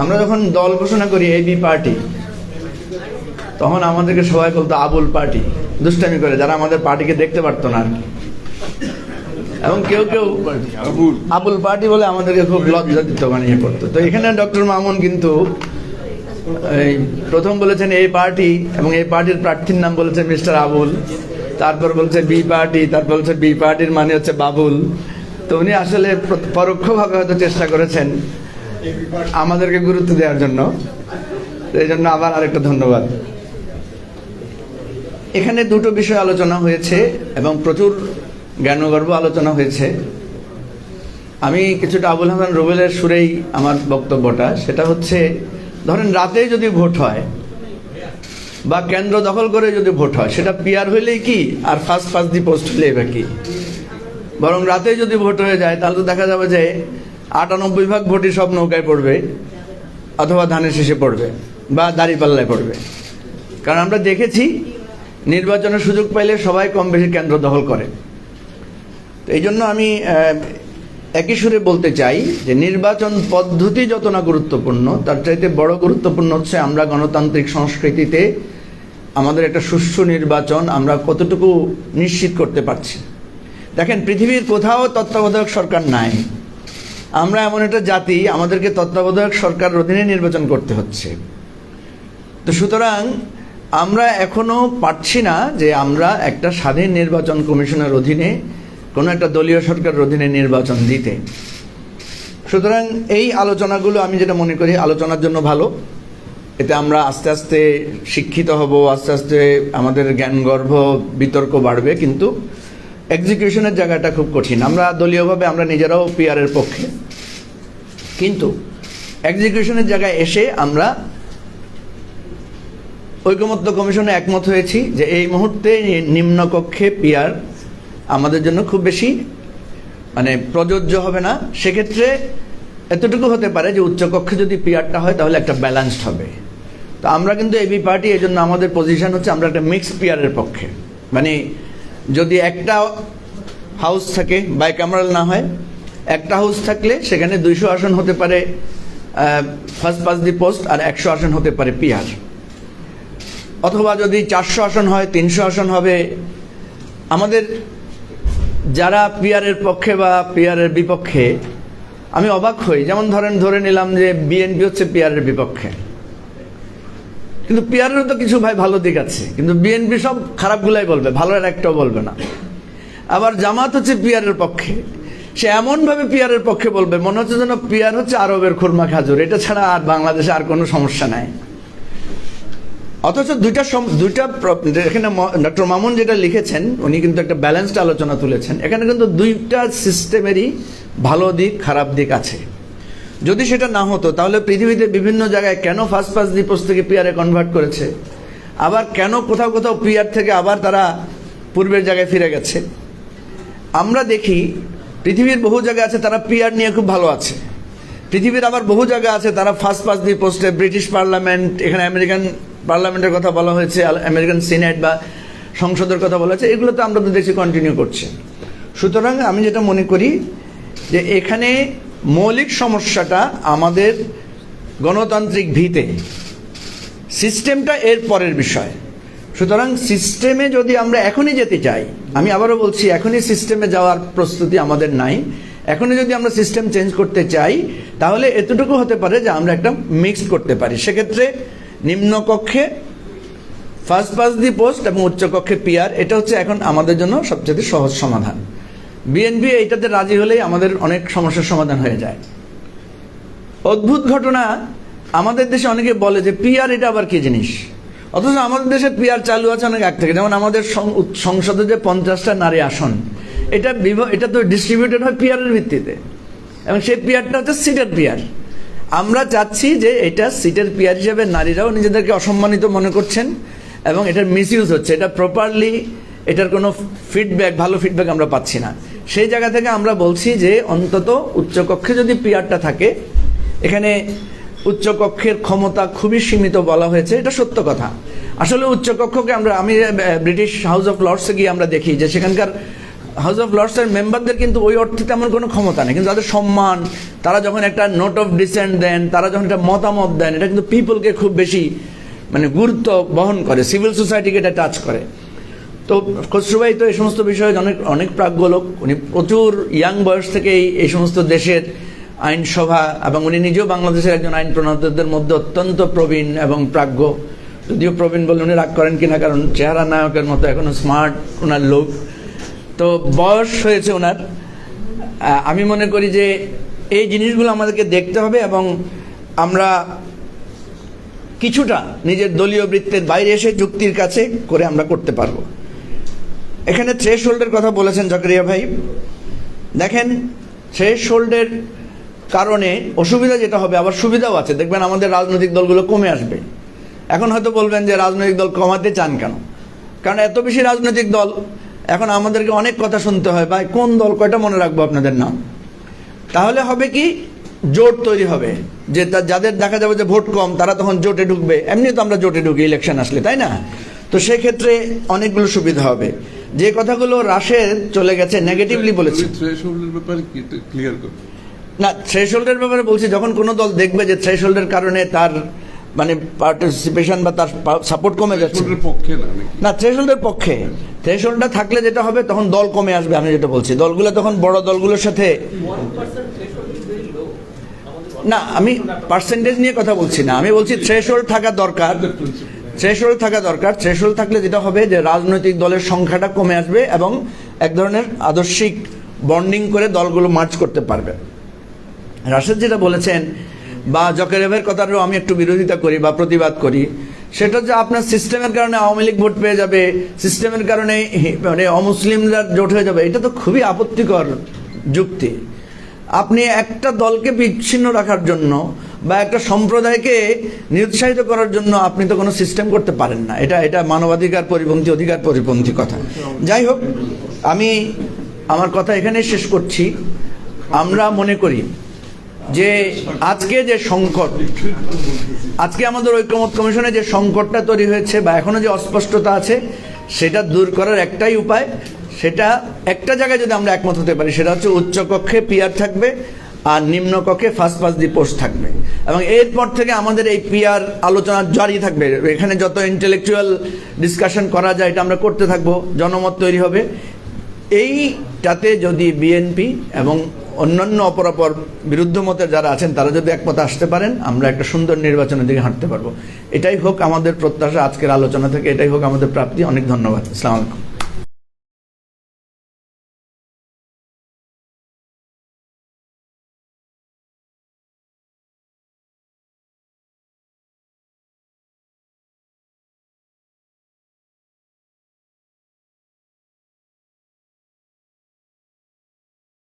আমরা যখন দল ঘোষণা করি এবি পার্টি তখন আমাদেরকে সবাই বলতো আবুল পার্টি দুষ্টামি করে যারা আমাদের পার্টিকে দেখতে পারতো না আর কি। এবং কেউ কেউ আবুল। পার্টি বলে আমাদেরকে খুব লজ্জা দিত মানে ইয়ে করতো। তো এখানে ডক্টর মামুন কিন্তু এই প্রথম বলেছেন এই পার্টি এবং এই পার্টির প্রার্থীর নাম বলেছেন মিস্টার আবুল। তারপর বলছে বি পার্টি তারপর বলছে বি পার্টির মানে হচ্ছে বাবুল। তো উনি আসলে প্র- পরোক্ষভাবে হয়তো চেষ্টা করেছেন আমাদেরকে গুরুত্ব দেওয়ার জন্য। এই জন্য আবার আরেকটা ধন্যবাদ। এখানে দুটো বিষয় আলোচনা হয়েছে এবং প্রচুর জ্ঞানগর্ভ আলোচনা হয়েছে। আমি কিছুটা আবুল হাসান রুবেলের সুরেই আমার বক্তব্যটা। সেটা হচ্ছে, ধরেন রাতে যদি ভোট হয় বা কেন্দ্র দখল করে যদি ভোট হয়, সেটা পিয়ার হইলেই কি? আর ফার্স্ট ফার্স্ট দি পোস্ট হলেই বা কি? বরং রাতে যদি ভোট হয়ে যায়, তাহলে তো দেখা যাবে যে আটানব্বই ভাগ ভোটই সব নৌকায় পড়বে অথবা ধানের শেষে পড়বে বা দাঁড়িপাল্লায় পড়বে। কারণ আমরা দেখেছি নির্বাচনের সুযোগ পাইলে সবাই কম বেশি কেন্দ্র দখল করে। তো এই জন্য আমি একই সুরে বলতে চাই যে নির্বাচন পদ্ধতি যত না গুরুত্বপূর্ণ, তার চাইতে বড় গুরুত্বপূর্ণ হচ্ছে আমরা গণতান্ত্রিক সংস্কৃতিতে আমাদের একটা সুষ্ঠু নির্বাচন আমরা কতটুকু নিশ্চিত করতে পারছি। দেখেন, পৃথিবীর কোথাও তত্ত্বাবধায়ক সরকার নাই। আমরা এমন একটা জাতি, আমাদেরকে তত্ত্বাবধায়ক সরকার অধীনে নির্বাচন করতে হচ্ছে। তো সুতরাং আমরা এখনও পারছি না যে আমরা একটা স্বাধীন নির্বাচন কমিশনের অধীনে কোনো একটা দলীয় সরকারের অধীনে নির্বাচন দিতে। সুতরাং এই আলোচনাগুলো আমি যেটা মনে করি, আলোচনার জন্য ভালো। এতে আমরা আস্তে আস্তে শিক্ষিত হব, আস্তে আস্তে আমাদের জ্ঞানগর্ভ বিতর্ক বাড়বে, কিন্তু এক্সিকিউশনের জায়গাটা খুব কঠিন। আমরা দলীয়ভাবে আমরা নিজেরাও পিয়ারের পক্ষে। কিন্তু এক্সিকিউশনের জায়গায় এসে আমরা ঐকমত্য কমিশনে একমত হয়েছি যে এই মুহূর্তে নিম্নকক্ষে পিয়ার আমাদের জন্য খুব বেশি মানে প্রযোজ্য হবে না। সেক্ষেত্রে এতটুকু হতে পারে যে উচ্চকক্ষে যদি পিয়ারটা হয় তাহলে একটা ব্যালেন্সড হবে। তো আমরা কিন্তু এবি পার্টি এই জন্য আমাদের পজিশন হচ্ছে আমরা একটা মিক্সড পিয়ারের পক্ষে। মানে যদি একটা হাউস থাকে বাইক্যামারাল না হয়, একটা হাউস থাকলে সেখানে দুইশো আসন হতে পারে ফার্স্ট পাস দি পোস্ট আর একশো আসন হতে পারে পিয়ার অথবা যদি চারশো আসন হয়, তিনশো আসন হবে, আমাদের যারা পিয়ারের পক্ষে বা পিয়ারের বিপক্ষে, আমি অবাক হই। যেমন ধরেন, ধরে নিলাম যে বিএনপি হচ্ছে পিয়ারের বিপক্ষে। কিন্তু পিয়ারেরও তো কিছু ভাই ভালো দিক আছে। কিন্তু বিএনপি সব খারাপগুলাই বলবে, ভালোর একটাও বলবে না। আবার জামাত হচ্ছে পিয়ারের পক্ষে। সে এমনভাবে পিয়ারের পক্ষে বলবে, মনে হচ্ছে যেন পিয়ার হচ্ছে আরবের খুরমা খাজুর। এটা ছাড়া আর বাংলাদেশে আর কোনো সমস্যা নাই। অথচ দুইটা দুইটা এখানে ডক্টর মামুন যেটা লিখেছেন, উনি কিন্তু একটা ব্যালেন্সড আলোচনা তুলেছেন। এখানে কিন্তু দুইটা সিস্টেমেরই ভালো দিক, খারাপ দিক আছে। যদি সেটা না হতো, তাহলে পৃথিবীতে বিভিন্ন জায়গায় কেন ফার্স্ট পাস দিপোস থেকে পিয়ারে কনভার্ট করেছে? আবার কেন কোথাও কোথাও পিয়ার থেকে আবার তারা পূর্বের জায়গায় ফিরে গেছে? আমরা দেখি পৃথিবীর বহু জায়গা আছে তারা পিয়ার নিয়ে খুব ভালো আছে। পৃথিবীর আবার বহু জায়গা আছে তারা ফার্স্ট পাস দি পোস্টে ব্রিটিশ পার্লামেন্ট এখানে আমেরিকান পার্লামেন্টের কথা বলা হয়েছে আমেরিকান সিনেট বা সংসদের কথা বলা হয়েছে এগুলো তো আমরা দেখছি কন্টিনিউ করছে। সুতরাং আমি যেটা মনে করি যে এখানে মৌলিক সমস্যাটা আমাদের গণতান্ত্রিক ভিতে। সিস্টেমটা এর পরের বিষয়। সুতরাং সিস্টেমে যদি আমরা এখনই যেতে চাই, আমি আবারও বলছি, এখনই সিস্টেমে যাওয়ার প্রস্তুতি আমাদের নাই। এখনই যদি আমরা সিস্টেম চেঞ্জ করতে চাই, তাহলে এতটুকু হতে পারে যে আমরা একটা মিক্সড করতে পারি। সেক্ষেত্রে নিম্নকক্ষে ফার্স্ট পাস দি পোস্ট এবং উচ্চকক্ষে পিয়ার এটা হচ্ছে এখন আমাদের জন্য সবচেয়ে সহজ সমাধান। বিএনপি এইটাতে রাজি হলেই আমাদের অনেক সমস্যার সমাধান হয়ে যায়। অদ্ভুত ঘটনা, আমাদের দেশে অনেকে বলে যে পিআর এটা আবার কি জিনিস? অথচ আমাদের দেশে পিআর চালু আছে অনেক আগ থেকে। যেমন আমাদের সংসদে যে পঞ্চাশটা নারী আসন, এটা এটা তো ডিস্ট্রিবিউটেড হয় পিআরের ভিত্তিতে। এবং সেই পিআরটা হচ্ছে সিটের পিআর আমরা চাচ্ছি যে এটা সিটের পিআর হিসেবে নারীরাও নিজেদেরকে অসম্মানিত মনে করছেন এবং এটার মিসইউজ হচ্ছে। এটা প্রপারলি এটার কোনো ফিডব্যাক ভালো ফিডব্যাক আমরা পাচ্ছি না। সেই জায়গা থেকে আমরা বলছি যে অন্তত উচ্চকক্ষে যদি পিআরটা থাকে, এখানে উচ্চকক্ষের ক্ষমতা খুবই সীমিত বলা হয়েছে, এটা সত্য কথা। আসলে উচ্চকক্ষকে আমরা, আমি ব্রিটিশ হাউস অফ লর্ডসে গিয়ে আমরা দেখি যে সেখানকার হাউস অফ লর্ডসের মেম্বারদের কিন্তু ওই অর্থে তেমন কোনো ক্ষমতা নেই, কিন্তু তাদের সম্মান, তারা যখন একটা নোট অফ ডিসেন্ট দেন, তারা যখন একটা মতামত দেন, এটা কিন্তু পিপলকে খুব বেশি মানে গুরুত্ব বহন করে সিভিল সোসাইটিকে এটা টাচ করে। তো খসরুভাই তো এই সমস্ত বিষয়ে অনেক অনেক প্রাজ্ঞলোক উনি প্রচুর ইয়াং বয়স থেকেই এই সমস্ত দেশের আইনসভা এবং উনি নিজেও বাংলাদেশের একজন আইন প্রণেতাদের মধ্যে অত্যন্ত প্রবীণ এবং প্রাজ্ঞ। যদিও প্রবীণ বলে উনি রাগ করেন কিনা, কারণ চেহারা নায়কের মতো এখনও স্মার্ট ওনার লোক তো বয়স হয়েছে ওনার আমি মনে করি যে এই জিনিসগুলো আমাদেরকে দেখতে হবে এবং আমরা কিছুটা নিজের দলীয় বৃত্তের বাইরে এসে যুক্তির কাছে করে আমরা করতে পারব। এখানে থ্রেশ হোল্ডের কথা বলেছেন জাকারিয়া ভাই। দেখেন থ্রেশ হোল্ডের কারণে অসুবিধা যেটা হবে, আবার সুবিধাও আছে। দেখবেন আমাদের রাজনৈতিক দলগুলো কমে আসবে। এখন হয়তো বলবেন যে রাজনৈতিক দল কমাতে চান কেন? কারণ এত বেশি রাজনৈতিক দল, এখন আমাদেরকে অনেক কথা শুনতে হয়। ভাই, কোন দল, কয়টা মনে রাখব আপনাদের নাম? তাহলে হবে কি, জোট তৈরি হবে। যে যাদের দেখা যাবে যে ভোট কম, তারা তখন জোটে ঢুকবে। এমনি তো আমরা জোটে ঢুকি ইলেকশন আসলে, তাই না? তো সেক্ষেত্রে অনেকগুলো সুবিধা হবে। যে কথাগুলো রাশেদ চলে গেছে নেগেটিভলি বলেছে। থ্রেশহোল্ডের ব্যাপারে কি ক্লিয়ার করো। না থ্রেশহোল্ডের ব্যাপারে বলছি যখন কোনো দল দেখবে যে থ্রেশহোল্ডের কারণে তার মানে পার্টিসিপেশন বা তার সাপোর্ট কমে যাচ্ছে। পক্ষে না থ্রেশহোল্ডের পক্ষে। থ্রেশহোল্ডটা থাকলে যেটা হবে তখন দল কমে আসবে আমি যেটা বলছি। দলগুলো তখন বড় দলগুলোর সাথে না আমি পার্সেন্টেজ নিয়ে কথা বলছি না। আমি বলছি থ্রেশহোল্ড থাকা দরকার। থ্রেশহোল্ড থাকা দরকার। থ্রেশহোল্ড থাকলে যেটা হবে যে রাজনৈতিক দলের সংখ্যাটা কমে আসবে এবং এক ধরনের আদর্শিক বন্ডিং করে দলগুলো মার্চ করতে পারবে। রাশেদ যেটা বলেছেন, বা জকেরেভের কথাটাও আমি একটু বিরোধিতা করি বা প্রতিবাদ করি, সেটা হচ্ছে আপনার সিস্টেমের কারণে আওয়ামী লীগ ভোট পেয়ে যাবে, সিস্টেমের কারণে মানে অমুসলিমরা জোট হয়ে যাবে, এটা তো খুবই আপত্তিকর যুক্তি। আপনি একটা দলকে বিচ্ছিন্ন রাখার জন্য বা একটা সম্প্রদায়কে নিরুৎসাহিত করার জন্য আপনি তো কোনো সিস্টেম করতে পারেন না। এটা এটা মানবাধিকার পরিপন্থী, অধিকার পরিপন্থী কথা। যাই হোক, আমি আমার কথা এখানে শেষ করছি। আমরা মনে করি যে আজকে যে সংকট, আজকে আমাদের ঐক্যমত কমিশনে যে সংকটটা তৈরি হয়েছে বা এখনও যে অস্পষ্টতা আছে, সেটা দূর করার একটাই উপায়। সেটা একটা জায়গায় যদি আমরা একমত হতে পারি, সেটা হচ্ছে উচ্চকক্ষে পিয়ার থাকবে। আর নিম্ন কক্ষে ফার্স্ট পাস দি পোস্ট থাকবে। এবং এরপর থেকে আমাদের এই পিয়ার আলোচনা জারি থাকবে। এখানে যত ইন্টেলেকচুয়াল ডিসকাশন করা যায়, এটা আমরা করতে থাকব। জনমত তৈরি হবে। এইটাতে যদি বিএনপি এবং অন্যান্য অপরাপর বিরুদ্ধ মতের যারা আছেন, তারা যদি একমত আসতে পারেন, আমরা একটা সুন্দর নির্বাচনের দিকে হাঁটতে পারব। এটাই হোক আমাদের প্রত্যাশা আজকের আলোচনা থেকে। এটাই হোক আমাদের প্রাপ্তি। অনেক ধন্যবাদ। আসসালামু আলাইকুম।